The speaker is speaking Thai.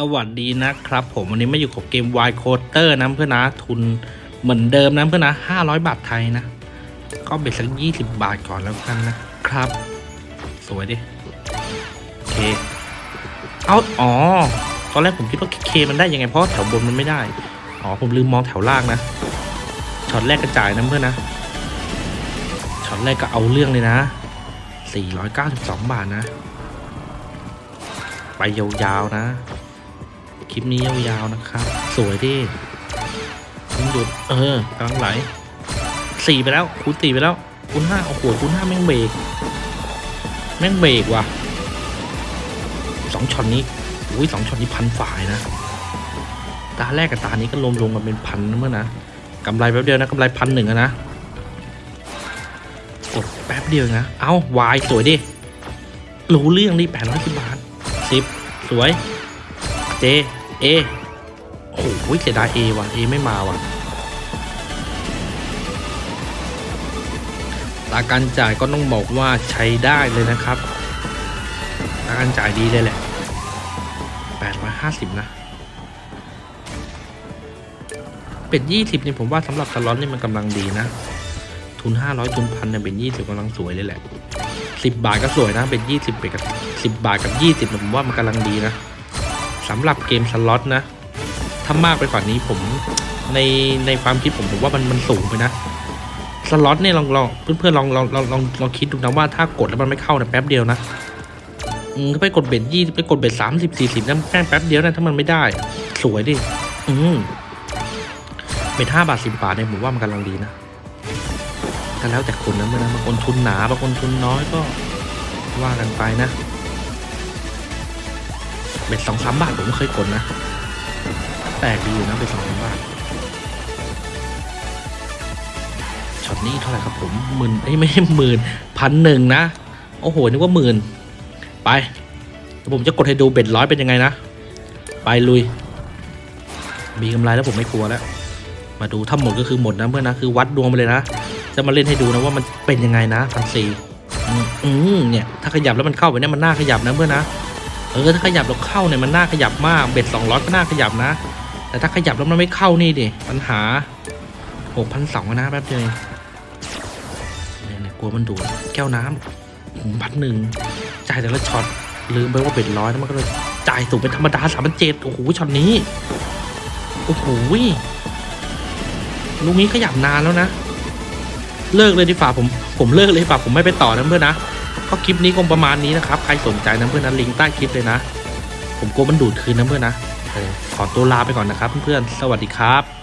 สวัสดีนะครับ ผมวันนี้มาอยู่กับเกม Y Coaster นะเพื่อนนะทุนเหมือนเดิมนะเพื่อนนะ500 บาทไทยนะ ก็เบ็ดสัก 20 บาทก่อนแล้วกันนะครับ สวยดิโอเคเอาอ๋อ ตอนแรกผมคิดว่าเคมันได้ยังไงเพราะแถวบนมันไม่ได้ อ๋อ ผมลืมมองแถวล่างนะช็อตแรกกระจายนะเพื่อนนะช็อตแรกก็เอาเรื่องเลยนะ 492 บาทนะ ไปยาวๆนะ ลิปนี้ยาวๆนะครับ สวยดิคุณหยุดเออกำลังไหลสี่ไปแล้วคูณสี่ไปแล้วคูณห้าโอ้โหคูณห้าแม่งเบรกแม่งเบรกว่ะสองช็อตนี้อุ้ยสองช็อตนี้พันฝ่ายนะตาแรกกับตานี้ก็รวมรวมกันเป็นพันนะเมื่อนะกำไรแป๊บเดียวนะกำไรพันหนึ่งอะนะกดแป๊บเดียวนะ เอาวายสวยดิรู้เรื่องดิแปดร้อยสิบบาทสิบสวย เจ เอโอ้โหเสียดายเอว่ะเอไม่มาว่ะตาการจ่ายก็ต้องบอกว่าใช้ได้เลยนะครับตาการจ่ายดีเลยแหละแปดร้อยห้าสิบนะ เป็นยี่สิบนี่ผมว่าสำหรับสล็อตนี่มันกำลังดีนะ ทุนห้าร้อยทุนพันเนี่ยเป็นยี่สิบกำลังสวยเลยแหละสิบบาทก็สวยนะ เป็นยี่สิบเป็นกับสิบบาทกับยี่สิบผมว่ามันกำลังดีนะ สำหรับเกมสล็อตนะ ถ้ามากไปกว่านี้ผมในในความคิดผมผมว่ามันมันสูงไปนะสล็อตเนี่ยลองลองเพื่อนๆลองลองลองลองลองคิดดูนะว่าถ้ากดแล้วมันไม่เข้าเนะแป๊บเดียวนะอืมไปกดเบ็ดยี่ไปกดเบ็ดสามสิบสี่สิบนั่นแค่แป๊บเดียวนะถ้ามันไม่ได้ สวยดิอืมเบ็ดห้าบาทสิบบาทเนี่ยผมว่ามันกำลังดีนะก็แล้วแต่คนนะเมื่อนะบางคนทุนหนาบางคนทุนน้อยก็ว่ากันไปนะ เบ็ดสองสามบาทผมก็เคยกดนะ แปลกดีอยู่นะเบ็ดสองสามบาทช็อตนี้เท่าไหร่ครับผมหมื่นเอ้ยไม่ใช่หมื่นพันหนึ่งนะ โอ้โหนึกว่าหมื่นไปผมจะกดให้ดูเบ็ดร้อยเป็นยังไงนะ ไปลุย มีกำไรแล้วผมไม่กลัวแล้ว มาดูถ้าหมดก็คือหมดนะเพื่อนนะคือวัดดวงไปเลยนะ จะมาเล่นให้ดูนะว่ามันเป็นยังไงนะพันสี่อืมเนี่ยถ้าขยับแล้วมันเข้าไปเนี่ยมันน่าขยับนะเพื่อนนะ เออถ้าขยับแล้วเข้าเนี่ยมันน่าขยับมากเบ็ดสองร้อยก็น่าขยับนะ แต่ถ้าขยับแล้วมันไม่เข้านี่ดิปัญหาหกพันสองนะแป๊บเดียวเนี่ยเนี่ยกลัวมันดูดแก้วน้ำพันหนึ่งจ่ายแต่ละช็อตลืมไปว่าเบ็ดร้อยนะมันก็เลยจ่ายสูงเป็นธรรมดาสามพันเจ็ดโอ้โหช็อตนี้โอ้โหลูกนี้ขยับนานแล้วนะ เลิกเลยดีฝ่าผมผมเลิกเลยดีฝ่าผมไม่ไปต่อนะเพื่อนนะ ก็คลิปนี้คงประมาณนี้นะครับ ใครสนใจนะเพื่อนนะลิงก์ใต้คลิปเลยนะ ผมกลัวมันดูดคืนนะเพื่อนนะขอตัวลาไปก่อนนะครับเพื่อนๆสวัสดีครับ